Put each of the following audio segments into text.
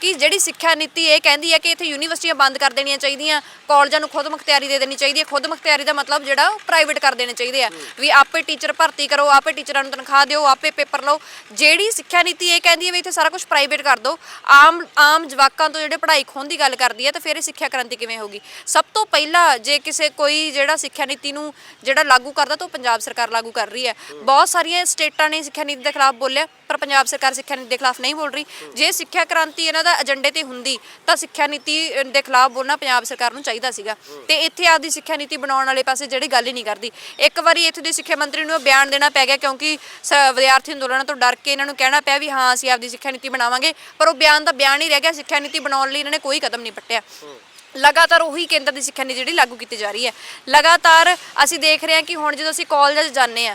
ਕਿ ਜਿਹੜੀ ਸਿੱਖਿਆ ਨੀਤੀ ਇਹ ਕਹਿੰਦੀ ਹੈ ਕਿ ਇੱਥੇ ਯੂਨੀਵਰਸਿਟੀਆਂ ਬੰਦ ਕਰ ਦੇਣੀਆਂ ਚਾਹੀਦੀਆਂ, ਕਾਲਜਾਂ ਨੂੰ ਖੁਦ ਮੁਖਤਿਆਰੀ ਦੇ ਦੇਣੀ ਚਾਹੀਦੀ ਹੈ। ਖੁਦ ਮੁਖਤਿਆਰੀ ਦਾ ਮਤਲਬ ਜਿਹੜਾ ਉਹ ਪ੍ਰਾਈਵੇਟ ਕਰ ਦੇਣੇ ਚਾਹੀਦੇ ਆ। ਵੀ ਆਪੇ ਟੀਚਰ ਭਰਤੀ ਕਰੋ, ਆਪੇ ਟੀਚਰਾਂ ਨੂੰ ਤਨਖਾਹ ਦਿਓ, ਆਪੇ ਪੇਪਰ ਲਓ। ਜਿਹੜੀ ਸਿੱਖਿਆ ਨੀਤੀ ਇਹ ਕਹਿੰਦੀ ਹੈ ਵੀ ਇੱਥੇ ਸਾਰਾ ਕੁਝ ਪ੍ਰਾਈਵੇਟ ਕਰ ਦਿਓ ਆਮ ਆਮ ਜਵਾਕਾਂ ਤੋਂ ਜਿਹੜੇ ਪੜ੍ਹਾਈ ਖੋਣ ਦੀ ਗੱਲ ਕਰਦੀ ਹੈ, ਤਾਂ ਫਿਰ ਇਹ ਸਿੱਖਿਆ ਕ੍ਰਾਂਤੀ ਕਿਵੇਂ ਹੋਗੀ ਸਭ ਤੋਂ ਪਹਿਲਾਂ ਜੇ ਕਿਸੇ ਕੋਈ ਜਿਹੜਾ ਸਿੱਖਿਆ ਨੀਤੀ ਨੂੰ ਜਿਹੜਾ ਲਾਗੂ ਕਰਦਾ, ਤਾਂ ਉਹ ਪੰਜਾਬ ਸਰਕਾਰ ਲਾਗੂ ਕਰ ਰਹੀ ਹੈ। ਬਹੁਤ ਸਾਰੀਆਂ ਸਟੇਟਾਂ ਨੇ ਸਿੱਖਿਆ ਨੀਤੀ ਦੇ ਖਿਲਾਫ ਬੋਲਿਆ। ਪਰ ਪੰਜਾਬ ਸਰਕਾਰ ਸਿੱਖਿਆ ਨੀਤੀ ਦੇ ਖਿਲਾਫ ਨਹੀਂ ਬੋਲ ਰਹੀ। ਜੇ ਸਿੱਖਿਆ ਕ੍ਰਾਂਤੀ ਇਹਨਾਂ ਦਾ ਏਜੰਡੇ ਤੇ ਹੁੰਦੀ, ਤਾਂ ਸਿੱਖਿਆ ਨੀਤੀ ਦੇ ਖਿਲਾਫ ਬੋਲਣਾ ਪੰਜਾਬ ਸਰਕਾਰ ਨੂੰ ਚਾਹੀਦਾ ਸੀਗਾ। ਤੇ ਇੱਥੇ ਆਪਦੀ ਸਿੱਖਿਆ ਨੀਤੀ ਬਣਾਉਣ ਵਾਲੇ ਪਾਸੇ ਜਿਹੜੀ ਗੱਲ ਹੀ ਨਹੀਂ ਕਰਦੀ। ਇੱਕ ਵਾਰੀ ਇੱਥੇ ਦੇ ਸਿੱਖਿਆ ਮੰਤਰੀ ਨੂੰ ਬਿਆਨ ਦੇਣਾ ਪੈ ਗਿਆ ਕਿਉਂਕਿ ਸ- ਵਿਦਿਆਰਥੀ ਅੰਦੋਲਨਾਂ ਤੋਂ ਡਰ ਕੇ ਇਹਨਾਂ ਨੂੰ ਕਹਿਣਾ ਪਿਆ ਵੀ ਹਾਂ, ਅਸੀਂ ਆਪਦੀ ਸਿੱਖਿਆ ਨੀਤੀ ਬਣਾਵਾਂਗੇ। ਪਰ ਉਹ ਬਿਆਨ ਦਾ ਬਿਆਨ ਹੀ ਰਹਿ ਗਿਆ, ਸਿੱਖਿਆ ਨੀਤੀ ਬਣਾਉਣ ਲਈ ਇਹਨਾਂ ਨੇ ਕੋਈ ਕਦਮ ਨਹੀਂ ਪੱਟਿਆ। ਲਗਾਤਾਰ ਉਹੀ ਕੇਂਦਰ ਦੀ ਸਿੱਖਿਆ ਨੀਤੀ ਜਿਹੜੀ ਲਾਗੂ ਕੀਤੀ ਜਾ ਰਹੀ ਹੈ। ਲਗਾਤਾਰ ਅਸੀਂ ਦੇਖ ਰਹੇ ਹਾਂ ਕਿ ਹੁਣ ਜਦੋਂ ਅਸੀਂ ਕਾਲਜਾਂ 'ਚ ਜਾਂਦੇ ਆ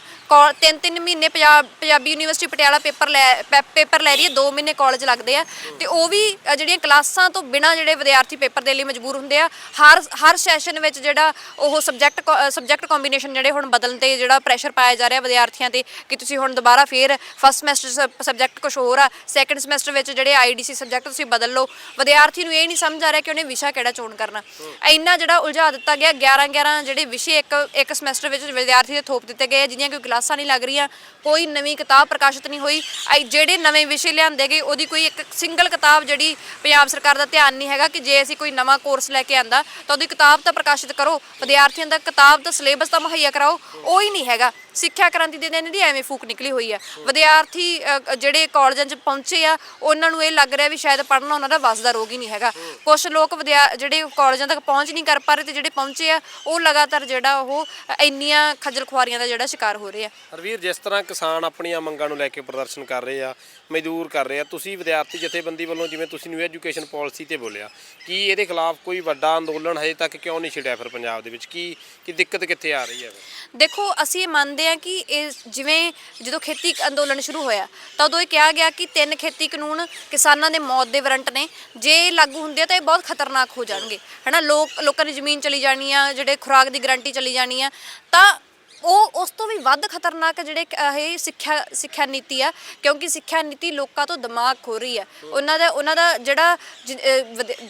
ਤਿੰਨ ਤਿੰਨ ਮਹੀਨੇ ਪੰਜਾਬ ਪੰਜਾਬੀ ਯੂਨੀਵਰਸਿਟੀ ਪਟਿਆਲਾ ਪੇਪਰ ਲੈ ਪੈ- ਪੇਪਰ ਲੈ ਰਹੀ ਹੈ 2 ਮਹੀਨੇ ਕਾਲਜ ਲੱਗਦੇ ਆ। ਤੇ ਉਹ ਵੀ ਜਿਹੜੀਆਂ ਕਲਾਸਾਂ ਤੋਂ ਬਿਨਾ ਜਿਹੜੇ ਵਿਦਿਆਰਥੀ ਪੇਪਰ ਦੇ ਲਈ ਮਜਬੂਰ ਹੁੰਦੇ ਆ, ਹਰ ਹਰ ਸੈਸ਼ਨ ਵਿੱਚ ਜਿਹੜਾ ਉਹ ਸਬਜੈਕਟ ਸਬਜੈਕਟ ਕੰਬੀਨੇਸ਼ਨ ਜਿਹੜੇ ਹੁਣ ਬਦਲਣ ਤੇ ਜਿਹੜਾ ਪ੍ਰੈਸ਼ਰ ਪਾਇਆ ਜਾ ਰਿਹਾ ਵਿਦਿਆਰਥੀਆਂ ਤੇ ਕਿ ਤੁਸੀਂ ਹੁਣ ਦੁਬਾਰਾ ਫੇਰ ਫਸਟ ਸਮੈਸਟਰ ਸਬਜੈਕਟ ਕੁਝ ਹੋਰ ਆ ਸੈਕੰਡ ਸਮੈਸਟਰ ਵਿੱਚ ਜਿਹੜੇ ਆਈਡੀਸੀ ਸਬਜੈਕਟ ਤੁਸੀਂ ਬਦਲ ਲਓ। ਵਿਦਿਆਰਥੀ ਨੂੰ ਇਹ ਨਹੀਂ ਸਮਝ ਆ ਰਿਹਾ ਕਿ ਉਹਨੇ ਵਿਸ਼ਾ ਕਿਹੜਾ ਚੋਣ ਕਰਨਾ। ਇੰਨਾ ਜਿਹੜਾ ਉਲਝਾ ਦਿੱਤਾ ਗਿਆ 11 11 ਜਿਹੜੇ ਵਿਸ਼ੇ ਇੱਕ ਇੱਕ ਸਮੈਸਟਰ ਵਿੱਚ ਵਿਦਿਆਰਥੀ ਦੇ ਥੋਪ ਦਿੱਤੇ ਗਏ ਜਿਹਦੀਆਂ ਕੋਈ ਕਲਾਸਾਂ ਨਹੀਂ ਲੱਗ ਰਹੀਆਂ, ਕੋਈ ਨਵੀਂ ਕਿਤਾਬ ਪ੍ਰਕਾਸ਼ਿਤ ਨਹੀਂ ਹੋਈ। ਜਿਹੜੇ ਨਵੇਂ ਵਿਸ਼ੇ ਲਿਆਂਦੇ ਗਏ, ਉਹਦੀ ਕੋਈ ਇੱਕ ਸਿੰਗਲ ਕਿਤਾਬ ਜਿਹੜੀ ਪੰਜਾਬ ਸਰਕਾਰ ਦਾ ਧਿਆਨ ਨਹੀਂ ਹੈਗਾ ਕਿ ਜੇ ਅਸੀਂ ਕੋਈ ਨਵਾਂ ਕੋਰਸ ਲੈ ਕੇ ਆਂਦਾ, ਤਾਂ ਉਹਦੀ ਕਿਤਾਬ ਤਾਂ ਪ੍ਰਕਾਸ਼ਿਤ ਕਰੋ। ਵਿਦਿਆਰਥੀਆਂ ਦਾ ਕਿਤਾਬ ਦਾ ਸਿਲੇਬਸ ਤਾਂ ਮੁਹੱਈਆ ਕਰਾਓ, ਉਹ ਹੀ ਨਹੀਂ ਹੈਗਾ। ਸਿੱਖਿਆ ਕ੍ਰਾਂਤੀ ਦੇ ਦਿਨ ਦੀ ਐਵੇਂ ਫੂਕ ਨਿਕਲੀ ਹੋਈ ਆ। ਵਿਦਿਆਰਥੀ ਅ, ਜਿਹੜੇ ਕਾਲਜਾਂ 'ਚ ਪਹੁੰਚੇ ਆ ਉਹਨਾਂ ਨੂੰ ਇਹ ਲੱਗ ਰਿਹਾ ਵੀ ਸ਼ਾਇਦ ਪੜ੍ਹਨਾ ਉਹਨਾਂ ਦਾ ਵੱਸ ਦਾ ਰੋਗ ਹੀ ਨਹੀਂ ਹੈਗਾ। ਕੁਝ ਲੋਕ ਵਿਦਿਆ ਜਿਹੜੇ ਕਾਲਜਾਂ ਤੱਕ ਪਹੁੰਚ ਨਹੀਂ ਕਰ ਪਾ ਰਹੇ ਤੇ ਜਿਹੜੇ ਪਹੁੰਚੇ ਆ ਉਹ ਲਗਾਤਾਰ ਜਿਹੜਾ ਉਹ ਇੰਨੀਆਂ ਖੱਜਲ ਖੁਆਰੀਆਂ ਦਾ ਜਿਹੜਾ ਸ਼ਿਕਾਰ ਹੋ ਰਹੇ ਆ। ਹਰਵੀਰ ਜਿਸ ਤਰ੍ਹਾਂ ਕਿਸਾਨ ਆਪਣੀਆਂ ਮੰਗਾਂ ਨੂੰ ਲੈ ਕੇ ਪ੍ਰਦਰਸ਼ਨ ਕਰ ਰਹੇ ਆ ਮਜ਼ਦੂਰ ਕਰ ਰਹੇ ਆ ਤੁਸੀਂ ਵਿਦਿਆਰਥੀ ਜਥੇਬੰਦੀ ਵੱਲੋਂ ਜਿਵੇਂ ਤੁਸੀਂ ਨਿਊ ਐਜੂਕੇਸ਼ਨ ਪਾਲਿਸੀ ਤੇ ਬੋਲਿਆ ਕੀ ਇਹਦੇ ਖਿਲਾਫ ਕੋਈ ਵੱਡਾ ਅੰਦੋਲਨ ਹਜੇ ਤੱਕ ਕਿਉਂ ਨਹੀਂ ਛਿੜਿਆ ਫਿਰ ਪੰਜਾਬ ਦੇ ਵਿੱਚ? ਕੀ ਕੀ ਦਿੱਕਤ ਕਿੱਥੇ ਆ ਰਹੀ ਹੈ? ਦੇਖੋ ਅਸੀਂ ਇਹ ਮੰਨਦੇ ਹਾਂ ਕਿ ਇਹ ਜਿਵੇਂ ਜਦੋਂ ਖੇਤੀ ਅੰਦੋਲਨ ਸ਼ੁਰੂ ਹੋਇਆ, ਤਾਂ ਉਦੋਂ ਇਹ ਕਿਹਾ ਗਿਆ ਕਿ ਤਿੰਨ ਖੇਤੀ ਕਾਨੂੰਨ ਕਿਸਾਨਾਂ ਦੇ ਮੌਤ ਦੇ ਵਾਰੰਟ ਨੇ। ਜੇ ਇਹ ਲਾਗੂ ਹੁੰਦੇ ਆ ਤਾਂ ਇਹ ਬਹੁਤ ਖਤਰਨਾਕ ਹੋ ਜਾਣਗੇ। ਹਨਾ, ਲੋਕ, ਲੋਕਾਂ ਦੀ ਜ਼ਮੀਨ ਚਲੀ ਜਾਣੀ ਆ, ਜਿਹੜੇ ਖੁਰਾਕ ਦੀ ਗਾਰੰਟੀ ਚਲੀ ਜਾਣੀ ਆ, ਤਾਂ ਉਹ ਉਸ ਤੋਂ ਵੀ ਵੱਧ ਖਤਰਨਾਕ ਜਿਹੜੇ ਇਹ ਸਿੱਖਿਆ ਸਿੱਖਿਆ ਨੀਤੀ ਆ ਕਿਉਂਕਿ ਸਿੱਖਿਆ ਨੀਤੀ ਲੋਕਾਂ ਤੋਂ ਦਿਮਾਗ ਖੋ ਰਹੀ ਆ। ਉਹਨਾਂ ਦਾ ਉਹਨਾਂ ਦਾ ਜਿਹੜਾ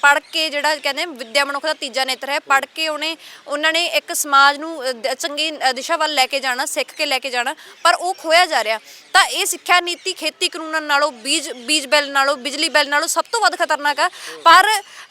ਪੜ ਕੇ ਜਿਹੜਾ ਕਹਿੰਦੇ ਆ, ਵਿਦਿਆ ਮਨੁੱਖ ਦਾ ਤੀਜਾ ਨੇਤਰ ਹੈ ਪੜ ਕੇ ਉਹਨੇ ਉਹਨਾਂ ਨੇ ਇੱਕ ਸਮਾਜ ਨੂੰ ਚੰਗੀ ਦਿਸ਼ਾ ਵੱਲ ਲੈ ਕੇ ਜਾਣਾ ਸਿੱਖ ਕੇ ਲੈ ਕੇ ਜਾਣਾ ਪਰ ਉਹ ਖੋਇਆ ਜਾ ਰਿਹਾ। ਤਾਂ ਇਹ ਸਿੱਖਿਆ ਨੀਤੀ ਖੇਤੀ ਕਾਨੂੰਨਾਂ ਨਾਲੋਂ ਬੀਜ ਬੀਜ ਬਿੱਲ ਨਾਲੋਂ ਬਿਜਲੀ ਬਿੱਲ ਨਾਲੋਂ ਸਭ ਤੋਂ ਵੱਧ ਖਤਰਨਾਕ ਆ। ਪਰ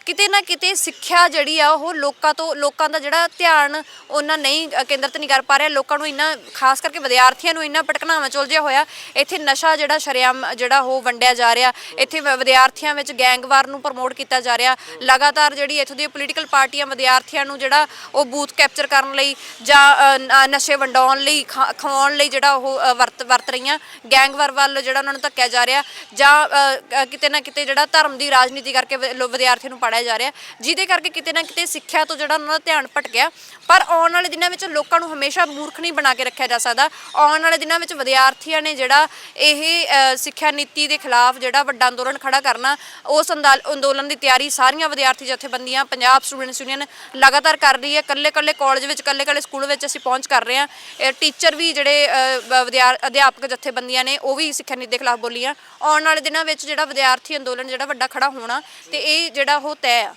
ਕਿਤੇ ਨਾ ਕਿਤੇ ਸਿੱਖਿਆ ਜਿਹੜੀ ਆ ਉਹ ਲੋਕਾਂ ਤੋਂ ਲੋਕਾਂ ਦਾ ਜਿਹੜਾ ਧਿਆਨ ਉਹਨਾਂ ਨਹੀਂ ਕੇਂਦਰਿਤ ਨਹੀਂ ਕਰ ਪਾ ਰਿਹਾ ਲੋਕ ਲੋਕਾਂ ਨੂੰ ਇੰਨਾ, ਖਾਸ ਕਰਕੇ ਵਿਦਿਆਰਥੀਆਂ ਨੂੰ ਇੰਨਾ ਭਟਕਣਾਵਾਂ ਚੁਲਝਿਆ ਹੋਇਆ, ਇੱਥੇ ਨਸ਼ਾ ਜਿਹੜਾ ਸ਼ਰੇਆਮ ਜਿਹੜਾ ਉਹ ਵੰਡਿਆ ਜਾ ਰਿਹਾ, ਇੱਥੇ ਵਿਦਿਆਰਥੀਆਂ ਵਿੱਚ ਗੈਂਗਵਾਰ ਨੂੰ ਪ੍ਰਮੋਟ ਕੀਤਾ ਜਾ ਰਿਹਾ, ਲਗਾਤਾਰ ਜਿਹੜੀ ਇੱਥੋਂ ਦੀਆਂ ਪੋਲੀਟੀਕਲ ਪਾਰਟੀਆਂ ਵਿਦਿਆਰਥੀਆਂ ਨੂੰ ਜਿਹੜਾ ਉਹ ਬੂਥ ਕੈਪਚਰ ਕਰਨ ਲਈ ਜਾਂ ਨਸ਼ੇ ਵੰਡਾਉਣ ਲਈ ਖਵਾਉਣ ਲਈ ਜਿਹੜਾ ਉਹ ਵਰਤ ਵਰਤ ਰਹੀਆਂ, ਗੈਂਗਵਾਰ ਵੱਲ ਜਿਹੜਾ ਉਹਨਾਂ ਨੂੰ ਧੱਕਿਆ ਜਾ ਰਿਹਾ ਜਾਂ ਕਿਤੇ ਨਾ ਕਿਤੇ ਜਿਹੜਾ ਧਰਮ ਦੀ ਰਾਜਨੀਤੀ ਕਰਕੇ ਵਿਦਿਆਰਥੀਆਂ ਨੂੰ ਪੜਾਇਆ ਜਾ ਰਿਹਾ, ਜਿਹਦੇ ਕਰਕੇ ਕਿਤੇ ਨਾ ਕਿਤੇ ਸਿੱਖਿਆ ਤੋਂ ਜਿਹੜਾ ਉਹਨਾਂ ਦਾ ਧਿਆਨ ਭਟਕਿਆ, ਪਰ ਆਉਣ ਵਾਲੇ ਦਿਨਾਂ ਵਿੱਚ ਲੋਕਾਂ ਨੂੰ ਹਮੇਸ਼ਾ ਮੂਰਖ ਨਹੀਂ ਬਣਾ ਕੇ ਰੱਖਿਆ ਜਾ ਸਕਦਾ। ਆਉਣ ਵਾਲੇ ਦਿਨਾਂ ਵਿੱਚ ਵਿਦਿਆਰਥੀਆਂ ਨੇ ਜਿਹੜਾ ਇਹ ਸਿੱਖਿਆ ਨੀਤੀ ਦੇ ਖਿਲਾਫ ਜਿਹੜਾ ਵੱਡਾ ਅੰਦੋਲਨ ਖੜਾ ਕਰਨਾ, ਉਸ ਅੰਦੋਲਨ ਦੀ ਤਿਆਰੀ ਸਾਰੀਆਂ ਵਿਦਿਆਰਥੀ ਜਥੇਬੰਦੀਆਂ, ਪੰਜਾਬ ਸਟੂਡੈਂਟਸ ਯੂਨੀਅਨ ਲਗਾਤਾਰ ਕਰ ਰਹੀ ਹੈ। ਕੱਲੇ ਕੱਲੇ ਕਾਲਜ ਵਿੱਚ ਕੱਲੇ ਕੱਲੇ ਸਕੂਲ ਵਿੱਚ ਅਸੀਂ ਪਹੁੰਚ ਕਰ ਰਹੇ ਹਾਂ। ਟੀਚਰ ਵੀ ਜਿਹੜੇ ਵਿਦਿਆਰ ਅਧਿਆਪਕ ਜਥੇਬੰਦੀਆਂ ਨੇ, ਉਹ ਵੀ ਸਿੱਖਿਆ ਨੀਤੀ ਦੇ ਖਿਲਾਫ ਬੋਲੀਆਂ। ਆਉਣ ਵਾਲੇ ਦਿਨਾਂ ਵਿੱਚ ਜਿਹੜਾ ਵਿਦਿਆਰਥੀ ਅੰਦੋਲਨ ਜਿਹੜਾ ਵੱਡਾ ਖੜਾ ਹੋਣਾ, ਤੇ ਇਹ ਜਿਹੜਾ ਉਹ ਤੈਅ ਆ।